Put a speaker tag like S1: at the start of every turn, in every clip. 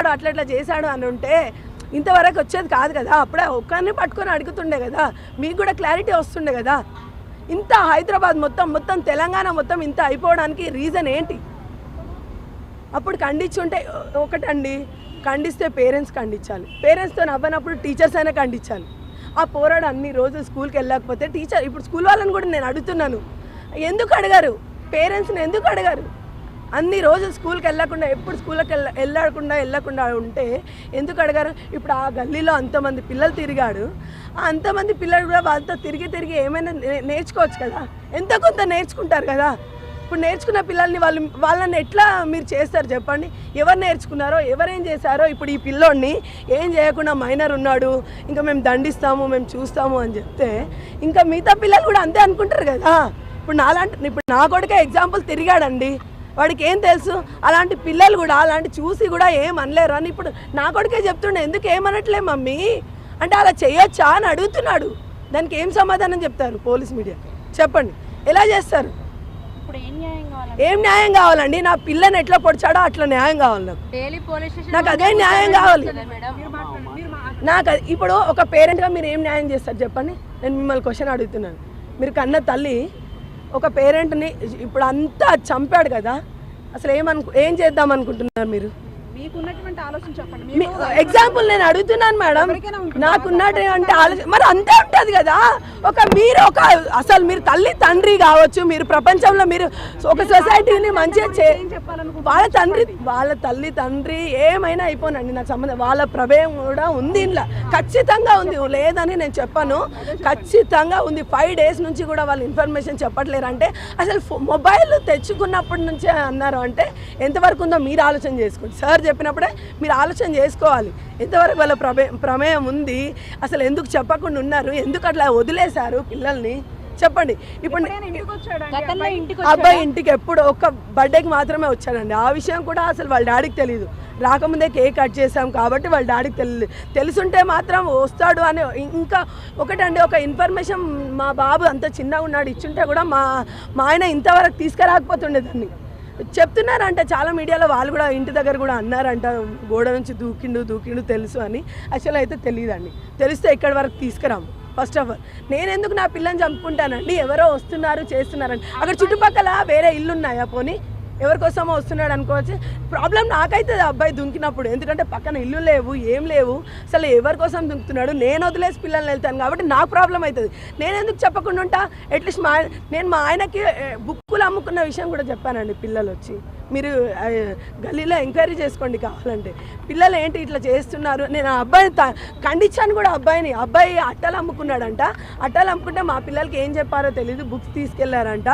S1: చేశాడు అట్లా ఇట్లా చేశాడు అని ఉంటే ఇంతవరకు వచ్చేది కాదు కదా. అప్పుడే ఒక్కరిని పట్టుకొని అడుగుతుండే కదా. మీకు కూడా క్లారిటీ వస్తుండే కదా. ఇంత హైదరాబాద్ మొత్తం మొత్తం తెలంగాణ మొత్తం ఇంత అయిపోవడానికి రీజన్ ఏంటి? అప్పుడు ఖండించుంటే ఒకటండి ఖండిస్తే పేరెంట్స్ ఖండించాలి. పేరెంట్స్తో అవ్వనప్పుడు టీచర్స్ అయినా ఖండించాలి. ఆ పోరాడు అన్ని రోజులు స్కూల్కి వెళ్ళకపోతే టీచర్ ఇప్పుడు స్కూల్ వాళ్ళని కూడా నేను అడుగుతున్నాను. ఎందుకు అడగారు? పేరెంట్స్ని ఎందుకు అడగారు? అన్ని రోజులు స్కూల్కి వెళ్ళకుండా ఎప్పుడు స్కూల్కి వెళ్ళ వెళ్ళకుండా వెళ్ళకుండా ఉంటే ఎందుకు అడగారు? ఇప్పుడు ఆ గల్లీలో అంతమంది పిల్లలు తిరిగాడు. అంతమంది పిల్లలు కూడా వాళ్ళతో తిరిగి తిరిగి ఏమైనా నే- నేర్చుకోవచ్చు కదా? ఎంత కొంత నేర్చుకుంటారు కదా? ఇప్పుడు నేర్చుకున్న పిల్లల్ని వాళ్ళు వాళ్ళని ఎట్లా మీరు చేస్తారు చెప్పండి? ఎవరు నేర్చుకున్నారో ఎవరేం చేశారో ఇప్పుడు ఈ పిల్లోడిని ఏం చేయకుండా మైనర్ ఉన్నాడు ఇంకా మేము దండిస్తాము మేము చూస్తాము అని చెప్తే ఇంకా మిగతా పిల్లలు కూడా అంతే అనుకుంటారు కదా? ఇప్పుడు నాలాంటి ఇప్పుడు నా కొడుకే ఎగ్జాంపుల్ తిరిగాడండి. వాడికి ఏం తెలుసు? అలాంటి పిల్లలు కూడా అలాంటి చూసి కూడా ఏం అనలేరు. అని ఇప్పుడు నా కొడుకే చెప్తుండే ఎందుకు ఏమనట్లే మమ్మీ? అంటే అలా చేయొచ్చా అని అడుగుతున్నాడు. దానికి ఏం సమాధానం చెప్తారు పోలీస్ మీడియా? చెప్పండి. ఎలా చేస్తారు?
S2: ఇప్పుడు ఏం న్యాయం కావాలి
S1: ఏం న్యాయం కావాలండి? నా పిల్లని ఎట్లా పొడిచాడో అట్లా న్యాయం కావాలి నాకు.
S2: డైలీ పోలీస్ స్టేషన్
S1: నాకు అదే న్యాయం కావాలి.
S2: మేడం.
S1: నాకు అది- ఇప్పుడు ఒక పేరెంట్గా మీరు ఏం న్యాయం చేస్తారు చెప్పండి. నేను మిమ్మల్ని క్వశ్చన్ అడుగుతున్నాను. మీరు కన్న తల్లి ఒక పేరెంట్ని ఇప్పుడు అంతా చంపాడు కదా. అసలు ఏమను ఏం చేద్దాం అనుకుంటున్నారు మీరు? ఎగ్జాంపుల్ నేను అడుగుతున్నాను మేడం. నాకున్నట్టు అంటే ఆలోచన మరి అంతే ఉంటుంది కదా. ఒక మీరు ఒక అసలు మీరు తల్లి తండ్రి కావచ్చు మీరు ప్రపంచంలో మీరు ఒక సొసైటీని మంచిగా చే వాళ్ళ తండ్రి వాళ్ళ తల్లి తండ్రి ఏమైనా అయిపోనండి. నాకు సంబంధం వాళ్ళ ప్రమేయం కూడా ఉంది ఇంట్లో ఖచ్చితంగా ఉంది. లేదని నేను చెప్పాను. ఖచ్చితంగా ఉంది. ఫైవ్ డేస్ నుంచి కూడా వాళ్ళు ఇన్ఫర్మేషన్ చెప్పట్లేరు. అంటే అసలు మొబైల్ తెచ్చుకున్నప్పటి నుంచే అన్నారు అంటే ఎంతవరకు ఉందో మీరు ఆలోచన చేసుకోండి. సార్ చెప్పినప్పుడే మీరు ఆలోచన చేసుకోవాలి. ఎంతవరకు వాళ్ళ ప్రమే ప్రమేయం ఉంది. అసలు ఎందుకు చెప్పకుండా ఉన్నారు? ఎందుకు అట్లా వదిలేశారు పిల్లల్ని? చెప్పండి. ఇప్పుడు అబ్బాయి? ఇంటికి ఎప్పుడు ఒక్క బర్త్డేకి మాత్రమే వచ్చాడండి. ఆ విషయం కూడా అసలు వాళ్ళ డాడీకి తెలియదు రాకముందే కేక్ కట్ చేసాం కాబట్టి వాళ్ళ డాడీకి తెలియదు తెలుసుంటే మాత్రం వస్తాడు అని ఇంకా ఒకటండి ఒక ఇన్ఫర్మేషన్ మా బాబు అంత చిన్నగా ఉన్నాడు ఇచ్చుంటే కూడా మా మా ఆయన ఇంతవరకు తీసుకురాకపోతుండే దాన్ని చెప్తున్నారంట చాలా మీడియాలో వాళ్ళు కూడా ఇంటి దగ్గర కూడా అన్నారంట గోడ నుంచి దూకిండు దూకిండు తెలుసు అని. యాక్చువల్ అయితే తెలియదండి తెలిస్తే ఎక్కడి వరకు తీసుకురాము. ఫస్ట్ ఆఫ్ ఆల్ నేను ఎందుకు నా పిల్లని చంపుకుంటానండి? ఎవరో వస్తున్నారు చేస్తున్నారండి అక్కడ చుట్టుపక్కల వేరే ఇల్లు ఉన్నాయా పోనీ? ఎవరికోసమో వస్తున్నాడు అనుకోవచ్చు. ప్రాబ్లం నాకైతే ఆ అబ్బాయి దుంకినప్పుడు ఎందుకంటే పక్కన ఇల్లు లేవు ఏం లేవు. అసలు ఎవరికోసం దుంకుతున్నాడు? నేను వదిలేసి పిల్లల్ని వెళ్తాను కాబట్టి నాకు ప్రాబ్లం అవుతుంది. నేను ఎందుకు చెప్పకుండా ఉంటా? అట్లీస్ట్ మా నేను మా ఆయనకి eh, బుక్కులు అమ్ముకున్న విషయం కూడా చెప్పానండి పిల్లలు వచ్చి మీరు గల్లీలో ఎంక్వైరీ చేసుకోండి కావాలంటే. పిల్లలు ఏంటి ఇట్లా చేస్తున్నారు? నేను ఆ అబ్బాయిని ఖండించాను కూడా అబ్బాయిని. అబ్బాయి అట్టలు అమ్ముకున్నాడంట. అట్టలు అమ్ముకుంటే మా పిల్లలకి ఏం చెప్పారో తెలియదు బుక్స్ తీసుకెళ్ళారంట.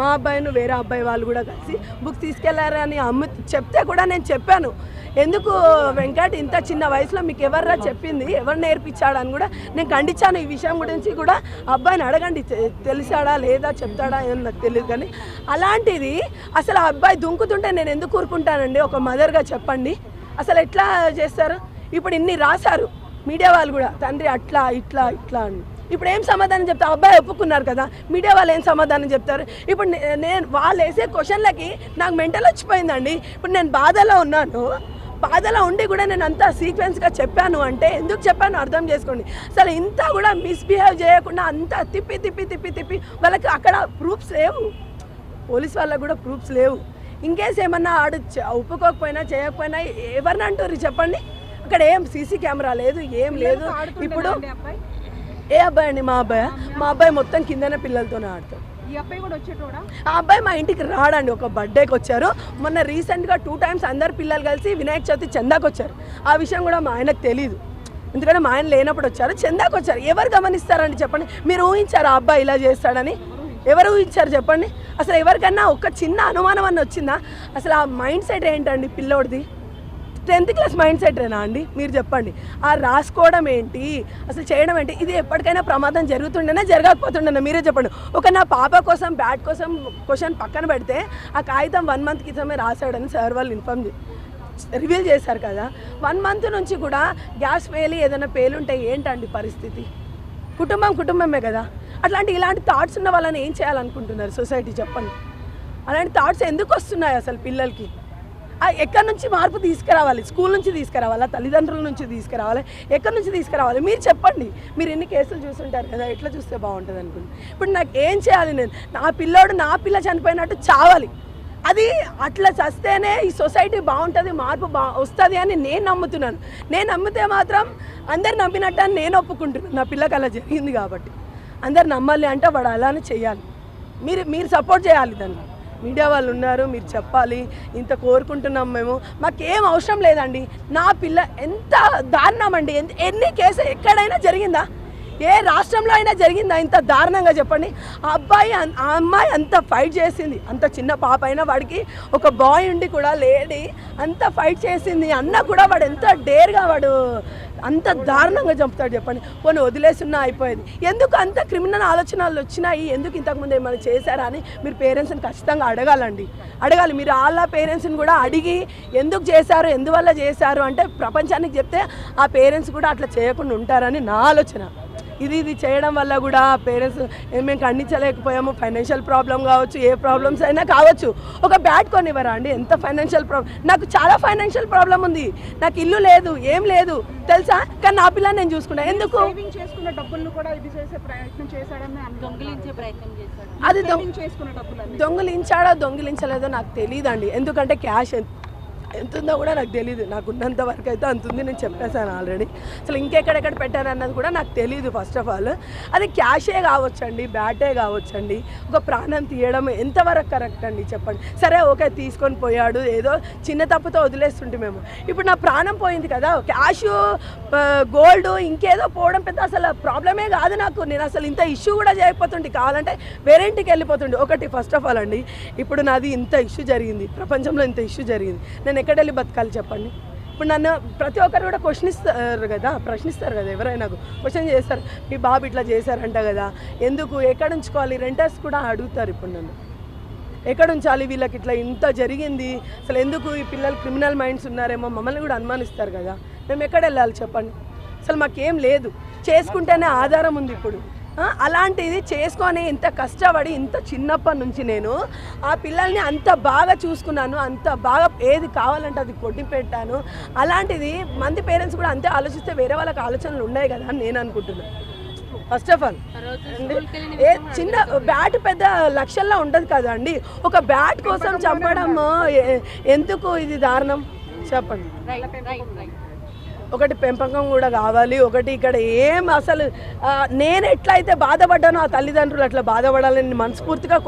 S1: మా అబ్బాయిను వేరే అబ్బాయి వాళ్ళు కూడా కలిసి బుక్స్ తీసుకెళ్ళారని అమ్ము చెప్తే కూడా నేను చెప్పాను. ఎందుకు వెంకట్ ఇంత చిన్న వయసులో మీకు ఎవర్రా చెప్పింది? ఎవరు నేర్పించాడు అని కూడా నేను ఖండించాను ఈ విషయం గురించి కూడా. అబ్బాయిని అడగండి తె- తెలిసాడా లేదా చెప్తాడా ఏమో నాకు తెలియదు కానీ అలాంటిది అసలు ఆ అబ్బాయి దుంకుతుంటే నేను ఎందుకు కూరుకుంటానండి ఒక మదర్గా చెప్పండి. అసలు ఎట్లా చేస్తారు? ఇప్పుడు ఇన్ని రాశారు మీడియా వాళ్ళు కూడా తండ్రి అట్లా ఇట్లా ఇట్లా అని. ఇప్పుడు ఏం సమాధానం చెప్తారు అబ్బాయి ఒప్పుకున్నారు కదా మీడియా వాళ్ళు ఏం సమాధానం చెప్తారు? ఇప్పుడు నేను వాళ్ళు వేసే క్వశ్చన్లకి నాకు మెంటల్ వచ్చిపోయిందండి. ఇప్పుడు నేను బాధలో ఉన్నాను. బాధలో ఉండి కూడా నేను అంతా సీక్వెన్స్గా చెప్పాను అంటే ఎందుకు చెప్పాను అర్థం చేసుకోండి. అసలు ఇంత కూడా మిస్బిహేవ్ చేయకుండా అంతా తిప్పి తిప్పి తిప్పి తిప్పి వాళ్ళకి అక్కడ ప్రూఫ్స్ లేవు. పోలీస్ వాళ్ళకు కూడా ప్రూఫ్స్ లేవు. ఇంకేస్ ఏమన్నా ఆడు ఒప్పుకోకపోయినా చేయకపోయినా ఎవరిని అంటారు చెప్పండి. అక్కడ ఏం సీసీ కెమెరా లేదు ఏం లేదు. ఇప్పుడు ఏ అబ్బాయి అండి మా అబ్బాయి? మా అబ్బాయి మొత్తం కిందనే పిల్లలతోనే ఆడతాడు.
S3: ఈ అబ్బాయి కూడా
S1: ఆ అబ్బాయి మా ఇంటికి రాడండి ఒక బర్త్డేకి వచ్చారు. మొన్న రీసెంట్గా టూ టైమ్స్ అందరు పిల్లలు కలిసి వినాయక చవితి చందాకు వచ్చారు. ఆ విషయం కూడా మా ఆయనకు తెలియదు ఎందుకంటే మా ఆయన లేనప్పుడు వచ్చారు చందాకు వచ్చారు. ఎవరు గమనిస్తారండి చెప్పండి? మీరు ఊహించారు ఆ అబ్బాయి ఇలా చేస్తాడని? ఎవరు ఊహించారు చెప్పండి? అసలు ఎవరికన్నా ఒక చిన్న అనుమానం అన్న వచ్చిందా? అసలు ఆ మైండ్ సెట్ ఏంటండి పిల్లోడిది? టెన్త్ క్లాస్ మైండ్ సెటేనా అండి? మీరు చెప్పండి. ఆ రాసుకోవడం ఏంటి? అసలు చేయడం ఏంటి? ఇది ఎప్పటికైనా ప్రమాదం జరుగుతుండేనా? జరగకపోతుండేనా? మీరే చెప్పండి. ఒక నా పాప కోసం బ్యాట్ కోసం క్వశ్చన్ పక్కన పెడితే ఆ కాగితం వన్ మంత్ క్రితమే రాశాడని సార్ వాళ్ళు ఇన్ఫామ్ రివీల్ చేశారు కదా. వన్ మంత్ నుంచి కూడా గ్యాస్ పేలి ఏదైనా పేలుంటే ఏంటండి పరిస్థితి? కుటుంబం కుటుంబమే కదా. అట్లాంటి ఇలాంటి థాట్స్ ఉన్న వాళ్ళని ఏం చేయాలనుకుంటున్నారు సొసైటీ? చెప్పండి. అలాంటి థాట్స్ ఎందుకు వస్తున్నాయి అసలు పిల్లలకి? ఎక్కడి నుంచి మార్పు తీసుకురావాలి? స్కూల్ నుంచి తీసుకురావాలా? తల్లిదండ్రుల నుంచి తీసుకురావాలి? ఎక్కడి నుంచి తీసుకురావాలి? మీరు చెప్పండి. మీరు ఎన్ని కేసులు చూస్తుంటారు కదా ఎట్లా చూస్తే బాగుంటుంది అనుకుంది ఇప్పుడు నాకు ఏం చేయాలి నేను? నా పిల్లోడు నా పిల్ల చనిపోయినట్టు చావాలి. అది అట్లా చస్తేనే ఈ సొసైటీ బాగుంటుంది మార్పు బా వస్తుంది అని నేను నమ్ముతున్నాను. నేను నమ్మితే మాత్రం అందరు నమ్మినట్టు అని నేను ఒప్పుకుంటున్నాను. నా పిల్లకి అలా జరిగింది కాబట్టి. అందరు నమ్మాలి అంటే వాడు అలానే చేయాలి. మీరు మీరు సపోర్ట్ చేయాలి దాన్ని. మీడియా వాళ్ళు ఉన్నారు మీరు చెప్పాలి ఇంత కోరుకుంటున్నాం మేము. మాకేం అవసరం లేదండి. నా పిల్ల ఎంత దారుణం అండి. ఎంత- ఎన్ని కేసు ఎక్కడైనా జరిగిందా? ఏ రాష్ట్రంలో అయినా జరిగిందా? ఇంత దారుణంగా చెప్పండి. ఆ అబ్బాయి ఆ అమ్మాయి అంత ఫైట్ చేసింది. అంత చిన్న పాప అయినా వాడికి ఒక బాయ్ ఉండి కూడా లేడీ అంత ఫైట్ చేసింది. అన్న కూడా వాడు ఎంత డేర్గా వాడు అంత దారుణంగా చంపుతాడు చెప్పండి. పోనీ వదిలేసున్నా అయిపోయేది. ఎందుకు అంత క్రిమినల్ ఆలోచనలు వచ్చినాయి? ఎందుకు ఇంతకుముందు ఏమైనా చేశారా అని మీరు పేరెంట్స్ని ఖచ్చితంగా అడగాలండి. అడగాలి. మీరు వాళ్ళ పేరెంట్స్ని కూడా అడిగి ఎందుకు చేశారు ఎందువల్ల చేశారు అంటే ప్రపంచానికి చెప్తే ఆ పేరెంట్స్ కూడా అట్లా చేయకుండా ఉంటారని నా ఆలోచన. ఇది ఇది చేయడం వల్ల కూడా పేరెంట్స్ మేము ఖండించలేకపోయాము. ఫైనాన్షియల్ ప్రాబ్లం కావచ్చు ఏ ప్రాబ్లమ్స్ అయినా కావచ్చు. ఒక బ్యాట్ కొనివ్వరా అండి? ఎంత ఫైనాన్షియల్ ప్రాబ్లం నాకు చాలా ఫైనాన్షియల్ ప్రాబ్లం ఉంది. నాకు ఇల్లు లేదు ఏం లేదు. తెలుసా? కానీ నా పిల్లని నేను చూసుకున్నా. ఎందుకు?
S3: సేవింగ్ చేసుకున్న డబ్బులను కూడా ఇది చేసే ప్రయత్నం చేశాడని
S2: దొంగిలించే ప్రయత్నం చేశాడు.
S1: అది దొంగిలించాడో దొంగిలించలేదో నాకు తెలియదండి ఎందుకంటే క్యాష్ ఎంత ఉందో కూడా నాకు తెలియదు నాకు ఉన్నంత వరకు అయితే అంత ఉంది నేను చెప్పేశాను ఆల్రెడీ అసలు ఇంకెక్కడెక్కడ పెట్టారన్నది కూడా నాకు తెలియదు ఫస్ట్ ఆఫ్ ఆల్ అది క్యాషే కావచ్చండి బ్యాటే కావచ్చండి ఒక ప్రాణం తీయడం ఎంతవరకు కరెక్ట్ అండి చెప్పండి. సరే ఓకే తీసుకొని పోయాడు ఏదో చిన్న తప్పుతో వదిలేస్తుంటే మేము. ఇప్పుడు నా ప్రాణం పోయింది కదా క్యాష్ గోల్డ్ ఇంకేదో పోవడం పెద్ద అసలు ప్రాబ్లమే కాదు నాకు. నేను అసలు ఇంత ఇష్యూ కూడా చేయకపోతుండే కావాలంటే వేరే ఇంటికి వెళ్ళిపోతుండే. ఒకటి ఫస్ట్ ఆఫ్ ఆల్ అండి ఇప్పుడు నాది ఇంత ఇష్యూ జరిగింది ప్రపంచంలో ఇంత ఇష్యూ జరిగింది. నేను ఎక్కడ వెళ్ళి బతకాలి చెప్పండి? ఇప్పుడు నన్ను ప్రతి ఒక్కరు కూడా క్వశ్చనిస్తారు కదా ప్రశ్నిస్తారు కదా ఎవరైనా క్వశ్చన్ చేస్తారు మీ బాబు ఇట్లా చేశారంట కదా ఎందుకు ఎక్కడ ఉంచుకోవాలి? రెంటర్స్ కూడా అడుగుతారు ఇప్పుడు నన్ను. ఎక్కడ ఉంచాలి వీళ్ళకి ఇట్లా ఇంత జరిగింది? అసలు ఎందుకు ఈ పిల్లలు క్రిమినల్ మైండ్స్ ఉన్నారేమో మమ్మల్ని కూడా అనుమానిస్తారు కదా. మేము ఎక్కడ వెళ్ళాలి చెప్పండి? అసలు మాకేం లేదు. చేసుకుంటేనే ఆధారం ఉంది ఇప్పుడు. అలాంటిది చేసుకొని ఇంత కష్టపడి ఇంత చిన్నప్పటి నుంచి నేను ఆ పిల్లల్ని అంత బాగా చూసుకున్నాను అంత బాగా ఏది కావాలంటే అది కొట్టి పెట్టాను. అలాంటిది మంది పేరెంట్స్ కూడా అంతే ఆలోచిస్తే వేరే వాళ్ళకి ఆలోచనలు ఉన్నాయి కదా అని నేను అనుకుంటున్నాను ఫస్ట్ ఆఫ్ ఆల్ ఏ చిన్న బ్యాట్ పెద్ద లక్షల్లో ఉండదు కదా అండి ఒక బ్యాట్ కోసం చంపడం ఎందుకు ఇది దారుణం? చెప్పండి. ఒకటి పెంపకం కూడా కావాలి ఒకటి ఇక్కడ ఏం అసలు నేను ఎట్లయితే బాధపడ్డానో ఆ తల్లిదండ్రులు అట్లా బాధపడాలని మనస్ఫూర్తిగా